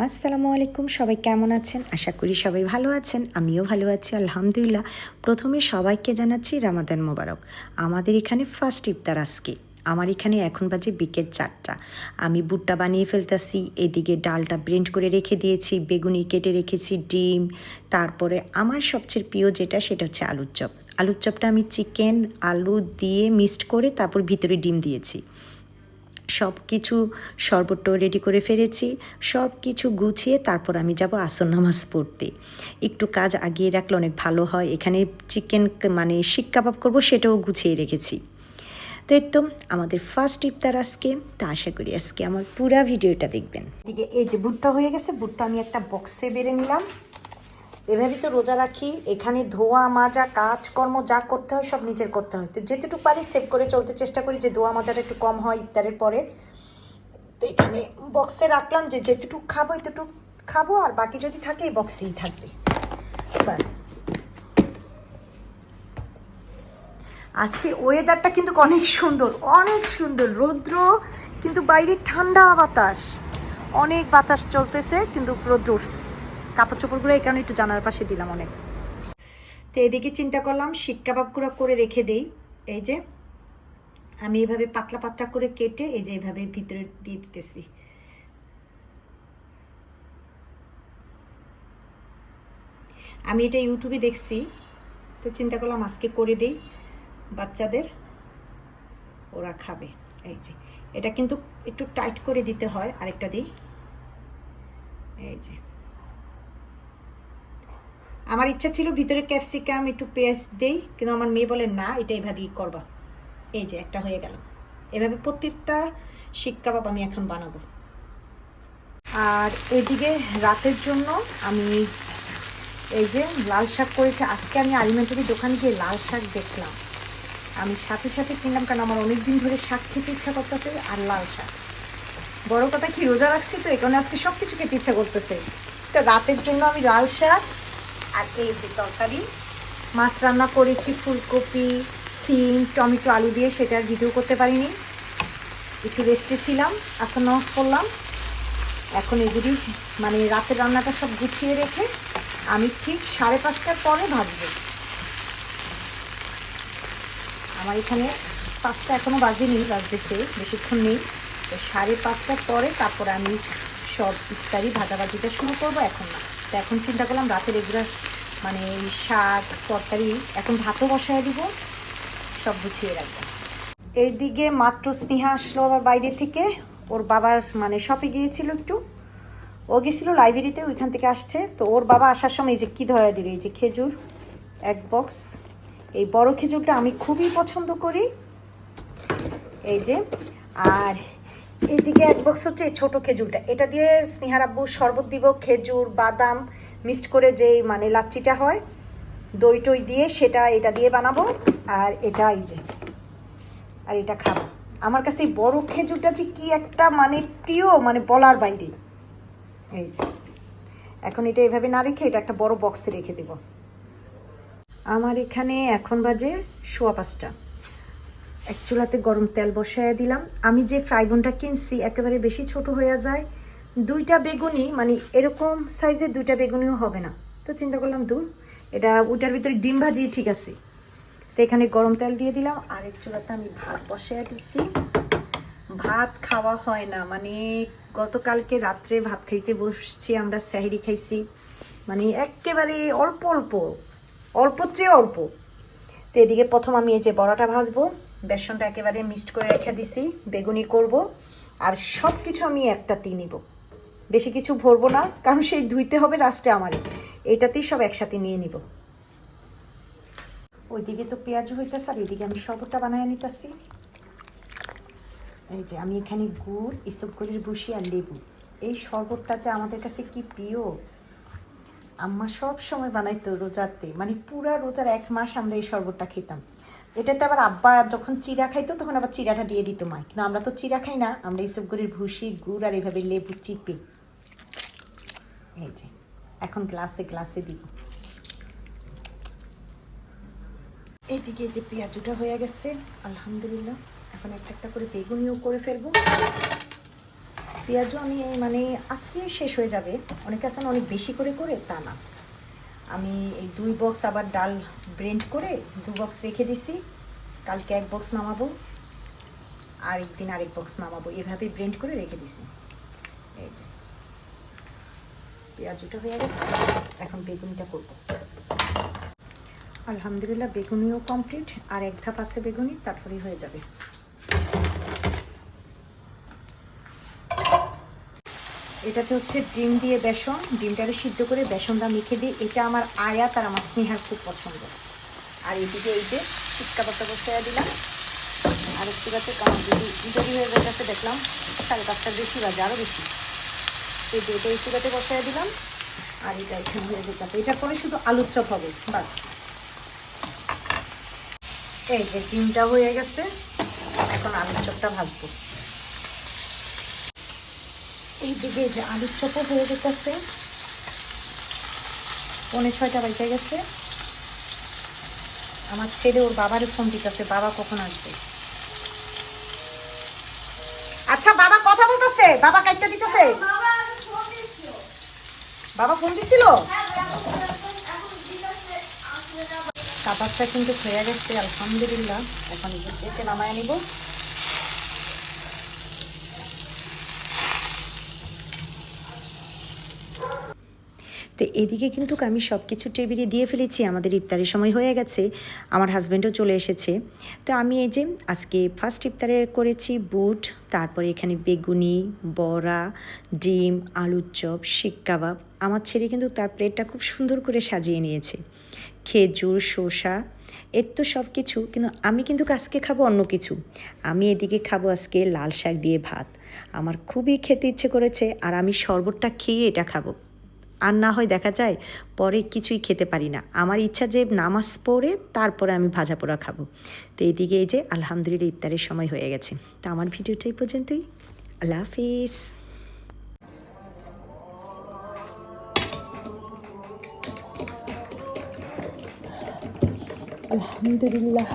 আসসালামু আলাইকুম, সবাই কেমন আছেন? আশা করি সবাই ভালো আছেন, আমিও ভালো আছি, আলহামদুলিল্লাহ। প্রথমে সবাইকে জানাচ্ছি রামাদান মোবারক। আমাদের এখানে ফার্স্ট ইফতার আজকে। আমার এখানে এখন বাজে বিকেল চারটা। আমি বুটটা বানিয়ে ফেলতেছি, এদিকে ডালটা ব্রেন্ড করে রেখে দিয়েছি, বেগুনি কেটে রেখেছি, ডিম। তারপরে আমার সবচেয়ে প্রিয় যেটা, সেটা হচ্ছে আলুর চপ। আলুর চপটা আমি চিকেন আলু দিয়ে মিক্সড করে তারপর ভিতরে ডিম দিয়েছি। সব কিছু শরবতটাও রেডি করে ফেলেছি, সব কিছু গুছিয়ে তারপর আমি যাব আসর নামাজ পড়তে। একটু কাজ আগিয়ে রাখলে অনেক ভালো হয়, এখানে চিকেন মানে শিক কাবাব করব সেটাও গুছিয়ে রেখেছি। তো এই তো আমাদের ফার্স্ট ইফতার আজকে, তো আশা করি আজকে আমার পুরা ভিডিওটা দেখবেন। এদিকে এই যে বুটটা হয়ে গেছে, বুটটা আমি একটা বক্সে বেড়ে নিলাম। এভাবেই তো রোজা রাখি, এখানে ধোয়া, মাজা, কাজকর্ম যা করতে হয় সব নিজের করতে হয়। তো যেটুকু পারি সেভ করে চলতে চেষ্টা করি যে ধোয়া, মাজাটা একটু কম হয় ইফতারের পরে। তো এখানে বক্সে রাখলাম যে যেটুকু খাব এতটুকু খাব, আর বাকি যদি থাকে এই বক্সেই থাকবে। ব্যাস। আজকে ওয়েদারটা কিন্তু অনেক সুন্দর অনেক সুন্দর। রৌদ্র, কিন্তু বাইরে ঠান্ডা বাতাস। অনেক বাতাস চলতেছে, কিন্তু রৌদ্র উঠছে। কাপড় চোপড়গুলো এই কারণে একটু জানার পাশে দিলাম অনেক। তো এদিকে চিন্তা করলাম শিক কাবাবগুলো করে রেখে দেই। এই যে, আমি এইভাবে পাতলা পাতলা করে কেটে এই যে এইভাবে ভিতরে দিয়ে দিতেছি। আমি এটা ইউটিউবে দেখছি, তো চিন্তা করলাম আজকে করে দিই, বাচ্চাদের। ওরা খাবে, এই যে। এটা কিন্তু একটু টাইট করে দিতে হয়, আরেকটা দিই। এই যে। আমার ইচ্ছা ছিল ভিতরে ক্যাপসিকাম, একটু পেঁয়াজ দেই, কিন্তু আমার মেয়ে বলে, না, এটা এভাবেই করবা। এই যে, একটা হয়ে গেল। এভাবে প্রত্যেকটা শিক কাবাব আমি এখন বানাবো। আর এদিকে রাতের জন্য আমি এই যে লাল শাক করেছি। আজকে আমি আলিমেন্টারি দোকানে গিয়ে লাল শাক দেখলাম, আমি সাথে সাথে কিনলাম, কারণ আমার অনেক দিন ধরে শাক খেতে ইচ্ছা করতেছে আর লাল শাক। বড় কথা কি, রোজা রাখছি তো এখানে আজকে সব কিছু খেতে ইচ্ছা করতেছে। তো রাতের জন্য আমি লাল শাক আর এই যে তরকারি, মাছ রান্না করেছি ফুলকপি, সিম, টমেটো, আলু দিয়ে সেটার ভিডিও করতে পারিনি। একটু রেস্টে ছিলাম, আসন নামাজ করলাম এখন এগুলি মানে রাতের রান্নাটা সব গুছিয়ে রেখে আমি ঠিক সাড়ে পাঁচটার পরে ভাজবো। আমার এখানে পাঁচটা এখনও বাজেনি, বাজতেছে, বেশিক্ষণ নেই। তো সাড়ে পাঁচটার পরে তারপরে আমি সব ইত্যাদি ভাজাভাজিটা শুরু করব এখন না। তো এখন চিন্তা করলাম রাতের এগুলো মানে এই শাক, তরকারি এখন ভাতও বসায় দিব, সব গুছিয়ে রাখব। এইদিকে মাত্র স্নেহা আসলো আবার বাইরে থেকে। ওর বাবার মানে শপে গিয়েছিল একটু। ও গেছিল লাইব্রেরিতে ওইখান থেকে আসছে। তো ওর বাবা আসার সময় এই যে কী ধরা দিল, এই যে খেজুর, এক বক্স এই বড় খেজুরটা আমি খুবই পছন্দ করি। এই যে, আর এইদিকে এক বক্স হচ্ছে এই ছোটো খেজুরটা। এটা দিয়ে স্নেহার আব্বু শরবত দিব, খেজুর, বাদাম মিক্সড করে যেই মানে লাচ্চিটা হয়, দই টই দিয়ে সেটা এটা দিয়ে বানাবো, আর এটা এই যে, আর এটা খাব। আমার কাছে এই বড় খেজুরটা যে কি একটা মানে প্রিয় মানে বলার বাইরে। এই যে, এখন এটা এভাবে না রেখে এটা একটা বড় বক্সে রেখে দেব। আমার এখানে এখন বাজে সোয়া পাঁচটা। এক চুলাতে গরম তেল বসাইয়া দিলাম। আমি যে ফ্রাইবনটা কিনছি, একেবারে বেশি ছোট হয়ে যায়। দুইটা বেগুনি মানে এরকম সাইজের দুইটা বেগুনিও হবে না। তো চিন্তা করলাম, দূর, এটা ওইটার ভিতরে ডিম ভাজি ঠিক আছে। তো এখানে গরম তেল দিয়ে দিলাম, আর এক চুলাতে আমি ভাত বসাইয়া দিচ্ছি ভাত খাওয়া হয় না মানে গতকালকে রাত্রে ভাত খাইতে বসছি, আমরা স্যাহেরি খাইছি। মানে একেবারে অল্প অল্প অল্প চেয়ে অল্প। তো এদিকে প্রথম আমি এই যে বড়াটা ভাজবো। বেসনটা একেবারে মিক্সড করে রেখে দিছি, বেগুনি করব, আর সব কিছু আমি একটাতেই নিব। বেশি কিছু ভরবো না, কারণ সেই ধুইতে হবে লাস্টে আমারই এটাতেই সব একসাথে নিয়ে নিব। ওইদিকে তো পেঁয়াজ হইতেছে, আর এদিকে আমি শরবতটা বানায় নিতেছি। এই যে আমি এখানে গুড় ইসবগুলির বুসি আর লেবু। এই শরবতটা যে আমাদের কাছে কি প্রিয়? আম্মা সব সময় বানাইতো রোজাতে মানে পুরা রোজার এক মাস আমরা এই শরবতটা খেতাম। এটাতে আবার আব্বা যখন চিরা খাইতো, তখন আবার চিরাটা দিয়ে দিত মা। কিন্তু আমরা তো চিরা খাই না, আমরা ইসবগুলির ভুসি, গুড় আর এভাবে লেবু চিপে। এই যে, এখন গ্লাসে গ্লাসে দিব। এইদিকে যে পেঁয়াজুটা হয়ে গেছে, আলহামদুলিল্লাহ, এখন একটা একটা করে বেগুনিও করে ফেলব। পেঁয়াজও আমি মানে আজকে শেষ হয়ে যাবে। অনেকে আছেন অনেক বেশি করে করে, তা না। আমি এই দুই বক্স আবার ডাল ব্রেন্ড করে দু বক্স রেখে দিছি। কালকে এক বক্স নামাবো, আরেক দিন আরেক বক্স নামাবো। এভাবে ব্রেন্ড করে রেখে দিছি। এই যে। পেঁয়াজ পেঁয়াজুটা হয়ে গেছে, এখন বেগুনিটা করব। আলহামদুলিল্লাহ, বেগুনিও কমপ্লিট আর এক ধাপ আছে বেগুনি তারপরেই হয়ে যাবে। এটাতে হচ্ছে ডিম দিয়ে বেসন, ডিমটাকে সিদ্ধ করে বেসনটা মেখে দিই। এটা আমার আয়াত আর আমার স্নেহার খুব পছন্দ। আর এদিকে এই যে টিক্কা পাতা বসাইয়া দিলাম। আর একটু গাছে কারণ যদি হয়ে গেছে দেখলাম, সাড়ে পাঁচটার বেশি বাজে আরও বেশি। এই যে এটা একটু গাছে বসাইয়া দিলাম। আর এটা এখানে হয়ে যেতেছে। এটার পরে শুধু আলুর চপ হবে, বাস। এই যে ডিমটা হয়ে গেছে। এখন আলুর চপটা ভাজবো। এই দিকে যে আলুর চপও হয়ে যেতেছে। পৌনে ছয়টা বাজে গেছে। আমার ছেলে ওর বাবারে ফোন দিতেছে বাবা কখন আসবে? আচ্ছা বাবা কথা বলতেছে বাবা কাটটা দিতেছে। বাবা ফোন দিছিল। কাবাবটা কিন্তু হয়ে গেছে আলহামদুলিল্লাহ। এখন এতে নামায় নিব। তো এদিকে কিন্তু আমি সব কিছু টেবিলে দিয়ে ফেলেছি, আমাদের ইফতারের সময় হয়ে গেছে, আমার হাজব্যান্ডও চলে এসেছে। তো আমি এই যে আজকে ফার্স্ট ইফতারে করেছি বুট, তারপরে এখানে বেগুনি, বড়া, ডিম, আলুর চপ, শিক কাবাব। আমার ছেলে কিন্তু তার প্লেটটা খুব সুন্দর করে সাজিয়ে নিয়েছে। খেজুর, শসা, এর তো সব কিছু কিন্তু আমি কিন্তু আজকে খাব অন্য কিছু। আমি এদিকে খাব আজকে লাল শাক দিয়ে ভাত। আমার খুবই খেতে ইচ্ছে করেছে, আর আমি শরবতটা খেয়ে এটা খাব। আর না হয় দেখা যায় পরে কিছুই খেতে পারি না। আমার ইচ্ছা যে নামাজ পড়ে তারপরে আমি ভাজা পোড়া খাব। তো এদিকে এই যে আলহামদুলিল্লাহ ইফতারের সময় হয়ে গেছে। তো আমার ভিডিওটা এই পর্যন্তই। আল্লাহ হাফিজ। আলহামদুলিল্লাহ।